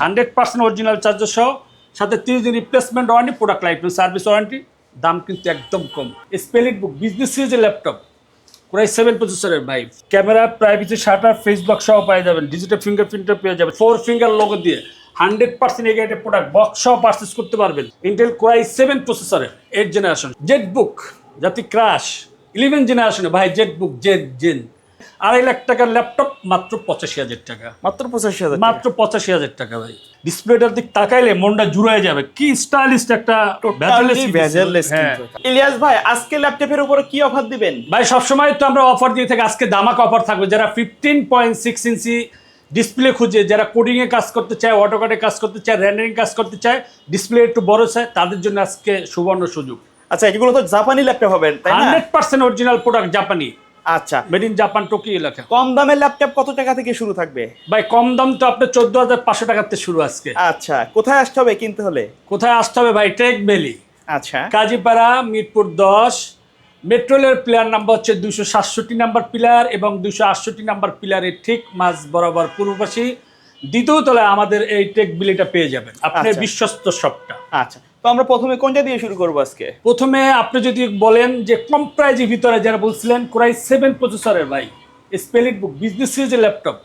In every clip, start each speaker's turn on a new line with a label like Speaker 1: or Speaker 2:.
Speaker 1: Hundred percent original charger সহ, সাথে তিরিশ দিন replacement warranty product life service warranty দাম কিন্তু একদম কম। স্পেলিট বুক বিজনেস সিরিজের ল্যাপটপ প্রায় সেভেন প্রসেসরের ভাই। ক্যামেরা প্রাইভেসি শাটার ফেসবুক সহ পেয়ে যাবেন। ডিজিটাল ফিঙ্গারপ্রিন্টও পেয়ে যাবেন। ফোর ফিঙ্গার লোগো দিয়ে hundred percent A graded product box সহ পারচেস করতে পারবেন। ইন্টেল কোরাই সেভেন প্রসেসরের এইট জেনারেশন জেট বুক জাতি ক্রাশ ইলেভেন জেনারেশনে ভাই জেট বুক জেট জেন আড়াই লাখ টাকার ল্যাপটপ মাত্র পঁচাশি হাজার টাকা।
Speaker 2: মাত্র পঁচাশি হাজার
Speaker 1: মাত্র পঁচাশি হাজার টাকা ভাই। ডিসপ্লেটার দিক তাকাইলে মনটা জুড়ে যাবে। কি স্টাইলিশ একটা হ্যাঁ।
Speaker 2: ইলিয়াস ভাই আজকে ল্যাপটপের উপরে কি অফার দিবেন?
Speaker 1: ভাই সবসময় তো আমরা অফার দিয়ে থাকি আজকে দামাক অফার থাকবে। যারা fifteen point six inch display খুঁজে যারা কোডিং এ কাজ করতে চায় অটোকাটে কাজ করতে চায় র্যান্ডারিং কাজ করতে চায় ডিসপ্লে একটু বড় চায় তাদের জন্য আজকে সুবর্ণ সুযোগ।
Speaker 2: আচ্ছা এগুলো তো জাপানি ল্যাপটপ হবে
Speaker 1: হান্ড্রেড পার্সেন্ট অরিজিনাল প্রোডাক্ট জাপানি।
Speaker 2: আচ্ছা।
Speaker 1: মেড ইন জাপান টোকি এলাকা
Speaker 2: কম দামের ল্যাপটপ কত টাকা থেকে শুরু থাকবে?
Speaker 1: ভাই কম দাম তো আপনার চোদ্দ হাজার পাঁচশো টাকাতে শুরু আজকে।
Speaker 2: আচ্ছা কোথায় আসতে হবে কিনতে হলে?
Speaker 1: কোথায় আসতে হবে ভাই? টেক ভ্যালি
Speaker 2: আচ্ছা।
Speaker 1: কাজীপাড়া মিরপুর দশ। মেট্রোলের প্লেয়ার নাম্বার হচ্ছে দুশো সাতষট্টি নাম্বার পিলার এবং দুশো আটষট্টি নাম্বার পিলারের ঠিক মাঝ বরাবর পূর্বপাশী দ্বিতীয় তলায় আমাদের এই টেক বিলিটা পেয়ে যাবেন। আপনার
Speaker 2: আচ্ছা।
Speaker 1: বিশ্বস্ত সবটা।
Speaker 2: আচ্ছা। তো আমরা প্রথমে কোনটা দিয়ে শুরু করব আজকে?
Speaker 1: প্রথমে আপনি যদি বলেন যে কম প্রাইজের ভিতরে যারা বলছিলেন কোরাই সেভেন প্রসেসরের ভাই স্পেলিট বুক বিজনেস সিরিজের ল্যাপটপ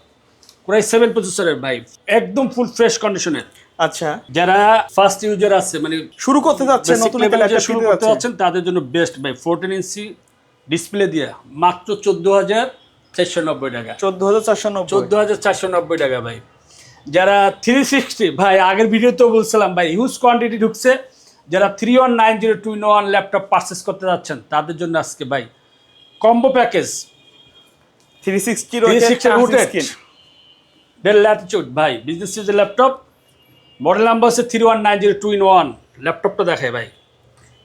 Speaker 1: কোরাই সেভেন প্রসেসরের ভাই একদম ফুল ফ্রেশ কন্ডিশনের।
Speaker 2: আচ্ছা।
Speaker 1: যারা ফার্স্ট ইউজার আছে মানে
Speaker 2: শুরু করতে যাচ্ছে নতুন
Speaker 1: শুরু করতে যাচ্ছেন। তাদের জন্য বেস্ট ভাই ফোরটিন ইঞ্চি ডিসপ্লে দিয়ে মাত্র চোদ্দ হাজার চারশো নব্বই টাকা।
Speaker 2: চোদ্দ হাজার চারশো নব্বই।
Speaker 1: চোদ্দ হাজার চারশো নব্বই টাকা ভাই। যারা থ্রি সিক্সটি ভাই আগের ভিডিওতেও বলছিলাম ভাই হিউজ কোয়ান্টিটি ঢুকছে। যারা three one nine zero two one laptop purchase করতে যাচ্ছেন তাদের জন্য আজকে ভাই combo package
Speaker 2: three sixty
Speaker 1: three sixty rotated Dell Latitude ভাই বিজনেস সিরিজের ল্যাপটপ মডেল নাম্বার হচ্ছে three one nine zero two in one ল্যাপটপটা দেখায় ভাই।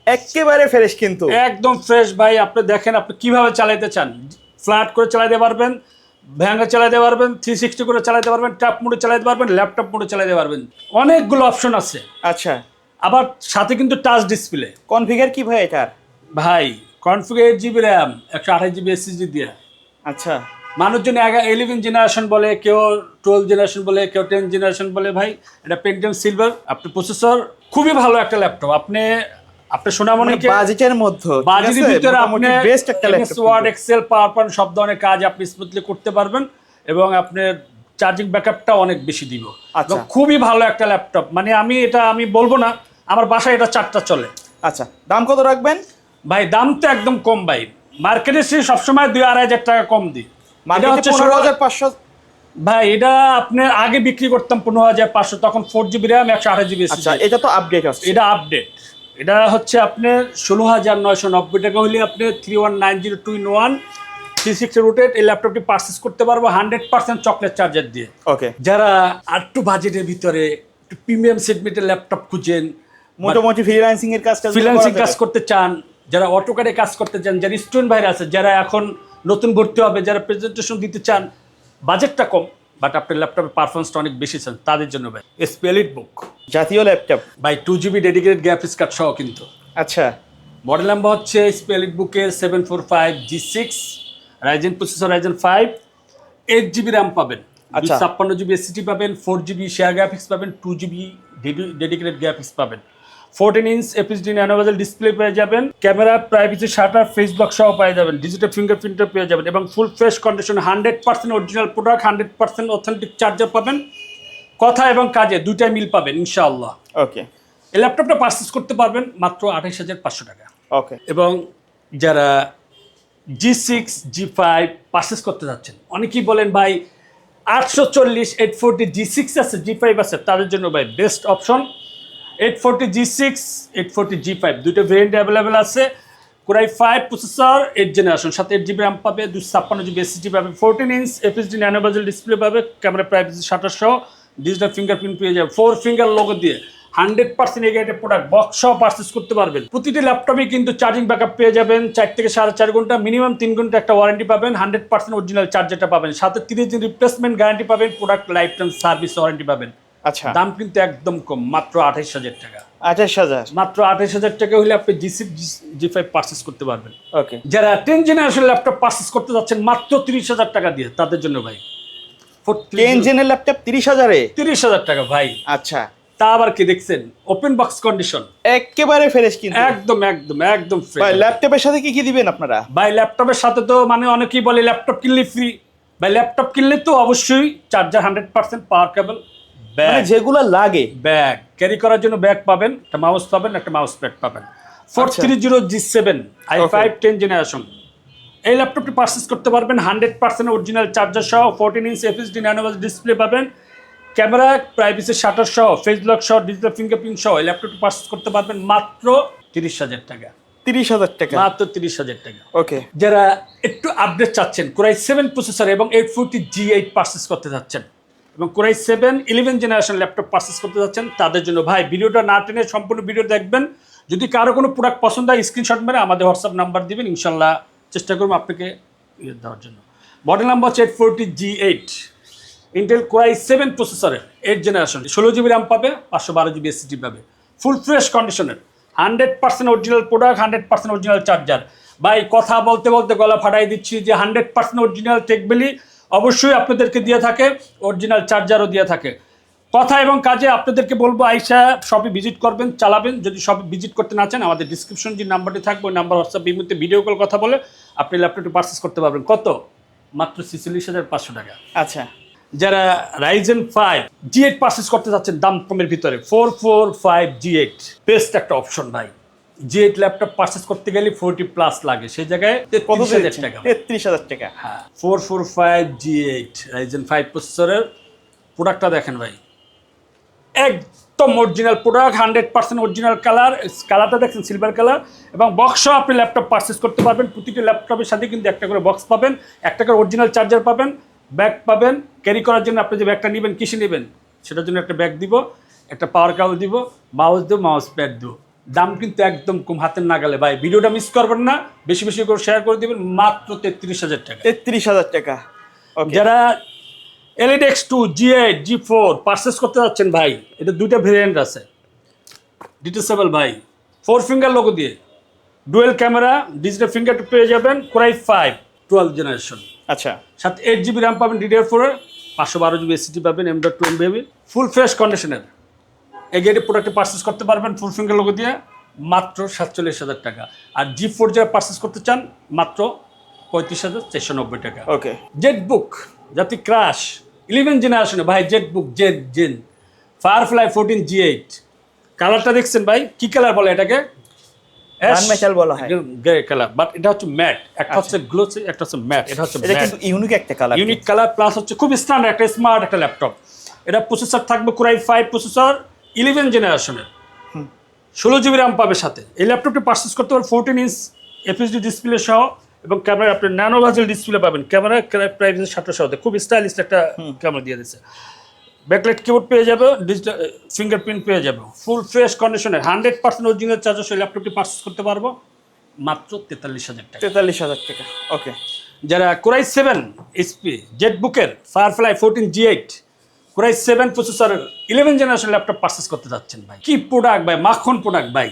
Speaker 2: একেবারে ফ্রেশ কিন্তু।
Speaker 1: একদম ফ্রেশ ভাই আপনি দেখেন আপনি কীভাবে চালাইতে চান। ফ্ল্যাট করে চালাইতে পারবেন ভ্যাঙ্গা চালাতে পারবেন থ্রি সিক্সটি করে চালাতে পারবেন ট্যাপ মোডে চালাতে পারবেন ল্যাপটপ মোডে চালাতে পারবেন। অনেকগুলো অপশন আছে।
Speaker 2: আচ্ছা।
Speaker 1: আবার সাথে কিন্তু টাচ ডিসপ্লে
Speaker 2: কনফিগার কি ভাই এটার?
Speaker 1: ভাই কনফিগার এইট জিবি র্যাম একশো আঠাশ জিবি এসএসডি দিয়ে।
Speaker 2: আচ্ছা।
Speaker 1: মানুষজন ইলেভেন জেনারেশন বলে কেউ টুয়েলভ জেনারেশন বলে কেউ টেন জেনারেশন বলে ভাই এটা পেন্টিয়াম সিলভার আপনি প্রসেসর খুবই ভালো একটা ল্যাপটপ আপনি আপনি সোনামণিকে
Speaker 2: বাজেটের মধ্যে
Speaker 1: বাজেটের ভিতরে আপনি
Speaker 2: বেস্ট একটা laptop
Speaker 1: Word Excel PowerPoint সব ধরনের কাজ আপনি স্মুথলি করতে পারবেন এবং আপনার চার্জিং ব্যাকআপটা অনেক বেশি দিব।
Speaker 2: আচ্ছা।
Speaker 1: খুবই ভালো একটা ল্যাপটপ মানে আমি এটা আমি বলব না আমার বাসায় এটা চারটা চলে।
Speaker 2: আচ্ছা দাম কত রাখবেন?
Speaker 1: ভাই দাম তো একদম কম ভাই। মার্কেটে সে সবসময় দুই আড়াই হাজার টাকা কম দিই। এটা
Speaker 2: মার্কেটে
Speaker 1: হচ্ছে
Speaker 2: পনেরো হাজার পাঁচশো
Speaker 1: ভাই এটা আপনি আগে বিক্রি করতাম পনেরো হাজার পাঁচশো তখন ফোর জিবি র্যাম একশো আঠাশ জিবি
Speaker 2: আচ্ছা এটা তো আপডেট আসছে।
Speaker 1: এটা আপডেট এটা হচ্ছে আপনার ষোলো হাজার নয়শো নব্বই টাকা হলে আপনি three one nine zero two in one three sixty rotated এই ল্যাপটপটি পারচেস করতে পারব হান্ড্রেড পার্সেন্ট চকলেট চার্জার দিয়ে।
Speaker 2: ওকে
Speaker 1: যারা আটটু বাজেটের ভিতরে একটু প্রিমিয়াম সেগমেন্টের ল্যাপটপ খুঁজেন
Speaker 2: মোটামুটি ফ্রিল্যান্সিং এর কাজ
Speaker 1: ফ্রিল্যান্সিং কাজ করতে চান যারা অটোকারে কাজ করতে চান যারা স্টুডেন্ট ভাইরা আছে যারা এখন নতুন ভর্তি হবে যারা প্রেজেন্টেশন দিতে চান বাজেটটা কম। বাট আপনার ল্যাপটপের পারফরমেন্সটা অনেক বেশি চান তাদের জন্য ভাই। স্পেলিট বুক
Speaker 2: জাতীয় laptop?
Speaker 1: By two GB dedicated graphics card সহ কিন্তু।
Speaker 2: আচ্ছা।
Speaker 1: মডেল নাম্বার হচ্ছে স্পেলিট বুকের seven four five G six Ryzen processor Ryzen five eight GB RAM পাবেন।
Speaker 2: আচ্ছা।
Speaker 1: ছাপ্পান্ন জিবি এসিটি পাবেন ফোর জিবি শেয়ার গ্রাফিক্স পাবেন টু জিবি ডেডিকেটেড গ্রাফিক্স পাবেন। ফোরটিন ইঞ্চ এপিএসডি ন্যানোভেজেল ডিসপ্লে পেয়ে যাবেন। ক্যামেরা প্রাইভেসি শাটার ফেসবুক সহ পেয়ে যাবেন। ডিজিটাল ফিঙ্গারপ্রিন্টও পেয়ে যাবেন এবং full fresh condition hundred percent original product hundred percent authentic charger পাবেন। কথা এবং কাজে দুইটাই মিল পাবেন ইনশাআল্লাহ।
Speaker 2: ওকে
Speaker 1: এই ল্যাপটপটা পারচেস করতে পারবেন মাত্র আঠাইশ হাজার পাঁচশো টাকা।
Speaker 2: ওকে
Speaker 1: এবং যারা G six G five purchase করতে যাচ্ছেন অনেকেই বলেন ভাই আটশো চল্লিশ এইট ফোরটি জি সিক্স আছে জি ফাইভ আছে। তাদের জন্য ভাই best option eight forty G six eight forty G five দুটো ভেরিয়েন্ট অ্যাভেলেবেল আছে। Core i five processor eight generation সাথে এইট জিবি র্যাম পাবে দুশো ছাপ্পান্ন জিবি এসএসডি পাবে fourteen inch FSD nano bezel display পাবে ক্যামেরা প্রাইভেসি সহ ডিজিটাল ফিঙ্গারপ্রিন্ট পেয়ে যাবে ফোর ফিঙ্গার লোগো দিয়ে। Hundred percent A graded product box সহ পারচেস করতে পারবেন। প্রতিটি ল্যাপটপে কিন্তু চার্জিং ব্যাকআপ পেয়ে যাবেন, চার থেকে সাড়ে চার ঘণ্টা মিনিমাম তিন ঘণ্টা একটা ওয়ারেন্টি পাবেন, হান্ড্রেড পার্সেন্ট অরিজিনাল চার্জারটা পাবেন। সাথে তিরিশ দিন রিপ্লেসমেন্ট গ্যারান্টি পাবেন product lifetime service warranty পাবেন।
Speaker 2: আচ্ছা।
Speaker 1: দাম কিন্তু একদম কম মাত্র আঠাইশ হাজার টাকা।
Speaker 2: আঠাশ হাজার?
Speaker 1: মাত্র আঠাইশ হাজার টাকা হলে আপনি G six G five purchase করতে পারবেন।
Speaker 2: ওকে
Speaker 1: যারা টেন জেনারেশন ল্যাপটপ পারচেস করতে যাচ্ছেন মাত্র তিরিশ হাজার টাকা দিয়ে তাদের জন্য ভাই।
Speaker 2: টেন জেনের ল্যাপটপ তিরিশ হাজারে?
Speaker 1: তিরিশ হাজার টাকা ভাই।
Speaker 2: আচ্ছা।
Speaker 1: তা আবার কি দেখছেন? ওপেন বক্স কন্ডিশন
Speaker 2: একেবারে ফ্রেশ কিন্তু।
Speaker 1: একদম একদম একদম fresh।
Speaker 2: ভাই ল্যাপটপের সাথে কি কি দিবেন আপনারা?
Speaker 1: ভাই ল্যাপটপের সাথে তো মানে অনেকেই বলে ল্যাপটপ কিনলে ফ্রি ভাই ল্যাপটপ কিনলে তো অবশ্যই charger hundred percent power cable bag.
Speaker 2: যেগুলো লাগে।
Speaker 1: ব্যাগ। ক্যারি করার জন্য ব্যাগ পাবেন একটা মাউস পাবেন একটা মাউস প্যাড পাবেন। Four. Three zero G seven i five ten generation এই ল্যাপটপটি পারচেস করতে পারবেন হান্ড্রেড পার্সেন্ট অরিজিনাল চার্জার সহ ফোরটিন ইঞ্চ এফএসডি ন্যানোভাস ডিসপ্লে পাবেন। ক্যামেরা প্রাইভেসি শাটার সহ ফেস লক সহ ডিজিটাল ফিঙ্গারপ্রিন্ট সহ এই ল্যাপটপটি পারচেস করতে পারবেন মাত্র তিরিশ হাজার টাকা।
Speaker 2: তিরিশ হাজার টাকা।
Speaker 1: মাত্র তিরিশ হাজার টাকা।
Speaker 2: ওকে
Speaker 1: যারা একটু আপডেট চাচ্ছেন কোরাই সেভেন প্রসেসর এবং eight forty G eight purchase করতে যাচ্ছেন এবং Core i seven eleven generation laptop purchase করতে যাচ্ছেন তাদের জন্য। ভাই, ভিডিওটা না টেনে সম্পূর্ণ ভিডিও দেখবেন। যদি কারও কোনো প্রোডাক্ট পছন্দ হয় স্ক্রিনশট মেরে আমাদের হোয়াটসঅ্যাপ নাম্বার দিবেন। ইনশাল্লাহ চেষ্টা করব আপনাকে ইয়ে দেওয়ার জন্য। মডেল নাম্বার হচ্ছে eight forty G eight Intel Core i seven প্রসেসরের এইট জেনারেশন ষোলো জিবি র্যাম পাবে, পাঁচশো বারো জিবি এসিডি পাবে। ফুল ফ্রেশ কন্ডিশনের hundred percent original product hundred percent original charger ভাই, কথা বলতে বলতে গলা ফাটাই দিচ্ছি যে হান্ড্রেড পার্সেন্ট অরিজিনাল টেকবেলি অবশ্যই আপনাদেরকে দিয়ে থাকে অরিজিনাল চার্জারও দিয়ে থাকে। কথা এবং কাজে আপনাদেরকে বলব আইসা শপে ভিজিট করবেন চালাবেন। যদি শপে ভিজিট করতে না চান আমাদের ডিসক্রিপশন যে নাম্বারটি থাকবে ওই নাম্বার হোয়াটসঅ্যাপ মুহূর্তে ভিডিও কল কথা বলে আপনি ল্যাপটপটি পারচেস করতে পারবেন। কত? মাত্র ছেচল্লিশ হাজার পাঁচশো টাকা।
Speaker 2: আচ্ছা।
Speaker 1: যারা Ryzen five G eight purchase করতে চাচ্ছেন দাম কমের ভিতরে। Four four five G eight best একটা অপশন ভাই। এইট ল্যাপটপ পারচেস করতে গেলে ফোরটি প্লাস লাগে। সেই জায়গায় তেত্রিশ হাজার টাকা।
Speaker 2: তেত্রিশ হাজার টাকা।
Speaker 1: হ্যাঁ। Four four five G eight Ryzen five প্রসেসরের প্রোডাক্টটা দেখেন ভাই। একদম original product hundred percent original colour কালারটা দেখছেন সিলভার কালার এবং বক্সও আপনি ল্যাপটপ পারচেস করতে পারবেন। প্রতিটি ল্যাপটপের সাথে কিন্তু একটা করে বক্স পাবেন একটা করে অরিজিনাল চার্জার পাবেন ব্যাগ পাবেন। ক্যারি করার জন্য আপনি যে ব্যাগটা নেবেন কিসে নেবেন সেটার জন্য একটা ব্যাগ দিব একটা পাওয়ার কেবল দিব মাউস দিব মাউস প্যাড দিব। দাম কিন্তু একদম কম হাতের নাগালে। ভাই ভিডিওটা মিস করবেন না বেশি বেশি করে শেয়ার করে দিবেন মাত্র তেত্রিশ হাজার টাকা।
Speaker 2: তেত্রিশ হাজার টাকা।
Speaker 1: যারা LED x two G eight G four purchase করতে যাচ্ছেন ভাই এটা দুইটা ভেরিয়েন্ট আছে। ডিটেসেবল ভাই ফোর ফিঙ্গার লোগো দিয়ে। ডুয়েল ক্যামেরা ডিজিটাল ফিঙ্গার পেয়ে যাবেন Core i five twelve generation
Speaker 2: আচ্ছা।
Speaker 1: সাথে এইট জিবি র্যাম পাবেন ডিডিআর ফোরের পাঁচশো বারো জিবি এসিটি পাবেন M dot two M full fresh কন্ডিশনের এই গেটে প্রোডাক্টটি পারচেস করতে পারবেন ফুল ফিঙ্গার লোগো দিয়ে মাত্র সাতচল্লিশ হাজার টাকা। আর জি ফোর যারা পারচেস করতে চান মাত্র পঁয়ত্রিশ হাজার চারশো নব্বই টাকা।
Speaker 2: ওকে
Speaker 1: জেট বুক জাতি ক্রাশ ইলেভেন জেনারেশনে ভাই Z book Z gen Firefly fourteen G eight কালারটা দেখছেন ভাই? কি কালার বলে এটাকে?
Speaker 2: Gunmetal বলা হয়।
Speaker 1: গ্রে কালার বাট এটা হচ্ছে ম্যাট একটা হচ্ছে গ্লোসি একটা হচ্ছে ম্যাট এটা হচ্ছে
Speaker 2: এটা কিন্তু ইউনিক একটা কালার
Speaker 1: ইউনিক কালার প্লাস হচ্ছে খুব স্ট্যান্ডার্ড একটা স্মার্ট একটা ল্যাপটপ এটা প্রসেসর থাকবে কোরাই ফাইভ প্রসেসর ইলেভেন জেনারেশনের। ষোলো জিবি র্যাম পাবে সাথে। এই ল্যাপটপটি পারচেস করতে পারবেন ফোরটিন ইঞ্চ এফএসডি ডিসপ্লে সহ এবং ক্যামেরা আপনি ন্যানো ভাজেল ডিসপ্লে পাবেন। ক্যামেরা প্রাইভেসি সাতটা সহ। খুব স্টাইলিশ একটা ক্যামেরা দিয়ে দিচ্ছে ব্যাকলাইট কিবোর্ড পেয়ে যাবে ডিজিটাল ফিঙ্গারপ্রিন্ট পেয়ে যাবে। ফুল ফ্রেশ কন্ডিশনের হান্ড্রেড পার্সেন্ট অরিজিনাল চার্জার সেই ল্যাপটপটি পারচেস করতে পারব। মাত্র তেতাল্লিশ হাজার টাকা।
Speaker 2: তেতাল্লিশ হাজার টাকা। ওকে
Speaker 1: যারা Core i seven HP Z বুকের Firefly fourteen G eight Core i seven প্রসেসরের ইলেভেন জেনারেশন ল্যাপটপ পারচেস করতে যাচ্ছেন ভাই। কি প্রোডাক্ট ভাই? মাখন প্রোডাক্ট ভাই।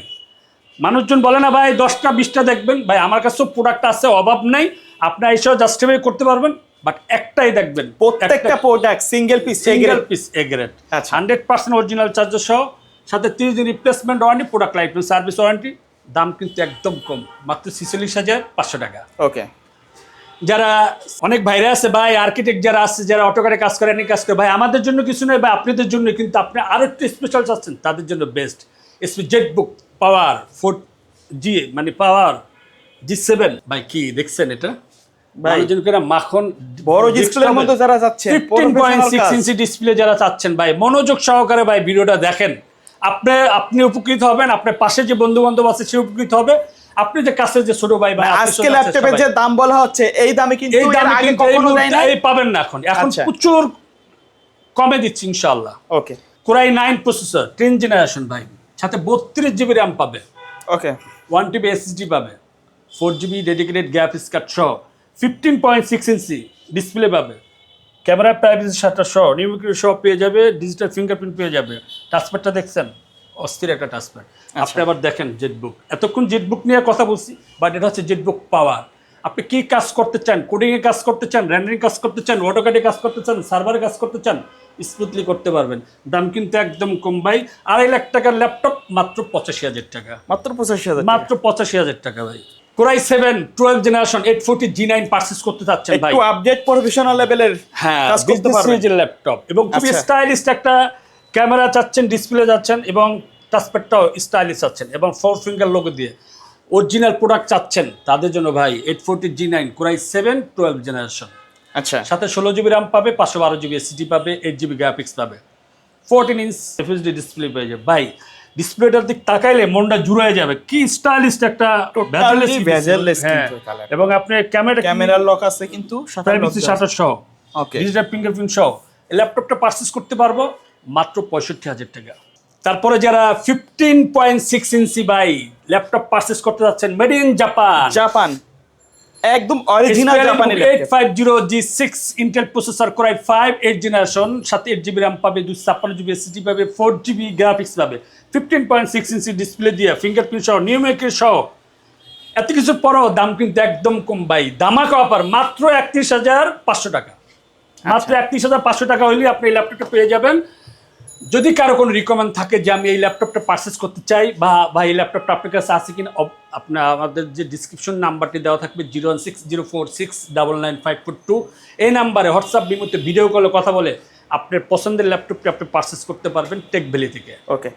Speaker 1: মানুষজন বলে না ভাই দশটা বিশটা দেখবেন। ভাই আমার কাছেও প্রোডাক্ট আছে অভাব নেই। আপনি এসেও জাস্টিফাই করতে পারবেন বাট একটাই দেখবেন
Speaker 2: প্রত্যেকটা product single piece
Speaker 1: single piece A grade
Speaker 2: আচ্ছা।
Speaker 1: হান্ড্রেড পার্সেন্ট অরিজিনাল চার্জার সহ সাথে তিরিশ দিন replacement warranty product life service warranty দাম কিন্তু একদম কম মাত্র ছিচল্লিশ হাজার পাঁচশো টাকা।
Speaker 2: ওকে
Speaker 1: যারা অনেক ভাইরা আছে ভাই আর্কিটেক্ট যারা আছে যারা অটোকারে কাজ করে অনেক কাজ করে ভাই আমাদের জন্য কিছু নয় ভাই আপনাদের জন্য কিন্তু আপনি আরও একটু স্পেশাল চাচ্ছেন তাদের জন্য best Z book power four G মানে পাওয়ার জি সেভেন ভাই কি দেখছেন এটা?
Speaker 2: ভাই,
Speaker 1: মাখন
Speaker 2: বড় ডিসপ্লের মধ্যে যারা যাচ্ছেন
Speaker 1: ফিফটিন ইঞ্চি ডিসপ্লে যারা চাচ্ছেন ভাই মনোযোগ সহকারে ভাই ভিডিওটা দেখেন। আপনি আপনি উপকৃত হবেন আপনার পাশে যে বন্ধু বান্ধব আছে সে উপকৃত হবে। আপনি যে কাছে যে ছোট ভাই ভাই
Speaker 2: আজকে ল্যাপটপের যে দাম বলা হচ্ছে এই দামে কিন্তু
Speaker 1: এই দামে
Speaker 2: আগে
Speaker 1: কিন্তু
Speaker 2: কখনো দেয় না
Speaker 1: এই পাবেন না এখন। এখন
Speaker 2: আচ্ছা।
Speaker 1: প্রচুর কমে দিচ্ছি ইনশাআল্লাহ।
Speaker 2: Okay.
Speaker 1: Core i nine processor ten generation ভাই। সাথে বত্রিশ জিবি র্যাম পাবে।
Speaker 2: ওকে।
Speaker 1: ওয়ান টিবি এসএসডি পাবে। ফোর জিবি ডেডিকেটেড গ্যাপ স্কার্ট সহ। Fifteen point six inch display পাবে। ক্যামেরা প্রাইভেসি শাটার সহ নিউমিক্রি সহ পেয়ে যাবে ডিজিটাল ফিঙ্গারপ্রিন্ট পেয়ে যাবে। টাচপ্যাডটা দেখছেন? অস্থির একটা টাচপ্যাড আপনি আবার দেখেন জেটবুক এতক্ষণ জেটবুক নিয়ে কথা বলছি বাট এটা হচ্ছে জেটবুক পাওয়ার আপনি কি কাজ করতে চান? কোডিং এ কাজ করতে চান? র্যান্ডারিং কাজ করতে চান? অটোকাটে কাজ করতে চান? সার্ভারে কাজ করতে চান? স্মুথলি করতে পারবেন। দাম কিন্তু একদম কম ভাই। আড়াই লাখ টাকার ল্যাপটপ মাত্র পঁচাশি হাজার টাকা।
Speaker 2: মাত্র পঁচাশি হাজার
Speaker 1: মাত্র পঁচাশি হাজার টাকা ভাই। Core i seven twelve generation eight forty G nine purchase করতে চাচ্ছেন ভাই।
Speaker 2: একটু আপডেট প্রফেশনাল লেভেলের
Speaker 1: হ্যাঁ ল্যাপটপ এবং খুবই
Speaker 2: আচ্ছা।
Speaker 1: স্টাইলিশ একটা ক্যামেরা চাচ্ছেন ডিসপ্লে চাচ্ছেন এবং টাচপ্যাডটাও স্টাইলিশ চাচ্ছেন এবং ফোর ফিঙ্গার লোগো দিয়ে অরিজিনাল প্রোডাক্ট চাচ্ছেন তাদের জন্য ভাই eight forty G nine Core i seven twelve generation
Speaker 2: আচ্ছা।
Speaker 1: সাথে ষোলো জিবি র্যাম পাবে পাঁচশো বারো জিবি এসিডি পাবে এইট জিবি গ্রাফিক্স পাবে। ফোরটিন ইঞ্চ এফএসডি ডিসপ্লে পেয়ে যাবে। ভাই ডিসপ্লেটার দিক তাকাইলে মনটা জুড়ে যাবে। কি স্টাইলিশ একটা bezel-less হ্যাঁ। এবং আপনি ক্যামেরা
Speaker 2: ক্যামেরার লক আছে কিন্তু
Speaker 1: শাটার সহ।
Speaker 2: ওকে
Speaker 1: ডিজিটাল ফিঙ্গারপ্রিন্ট সহ। ল্যাপটপটা পারচেস করতে পারব। মাত্র পঁয়ষট্টি হাজার টাকা। তারপরে যারা fifteen point six inch by laptop purchase করতে যাচ্ছেন মেড ইন জাপান
Speaker 2: জাপান। একদম অরিজিনাল জাপানি
Speaker 1: eight five zero G six Intel processor core i five eight generation সাথে এইট জিবি র্যাম পাবে দুশো ছাপ্পান্ন জিবি এসিডি পাবে ফোর জিবি গ্রাফিক্স পাবে। Fifteen point six inch display দিয়ে ফিঙ্গারপ্রিন্ট সহ নিউমেকের সহ। এত কিছু পরও দাম কিন্তু একদম কম ভাই। দামাকা অফার মাত্র একত্রিশ হাজার পাঁচশো টাকা। মাত্র একত্রিশ হাজার পাঁচশো টাকা হইলে আপনি এই ল্যাপটপটা পেয়ে যাবেন। যদি কারও কোনো রিকমেন্ড থাকে যে আমি এই ল্যাপটপটা পারচেস করতে চাই বা বা এই ল্যাপটপটা আপনার কাছে আছে কিনা আপনার আমাদের যে ডিসক্রিপশন নাম্বারটি দেওয়া থাকবে zero one six zero four six double nine five four two এই নাম্বারে হোয়াটসঅ্যাপ বিমুতে ভিডিও কলে কথা বলে আপনার পছন্দের ল্যাপটপটি আপনি পারচেস করতে পারবেন টেক ভ্যালি থেকে।
Speaker 2: ওকে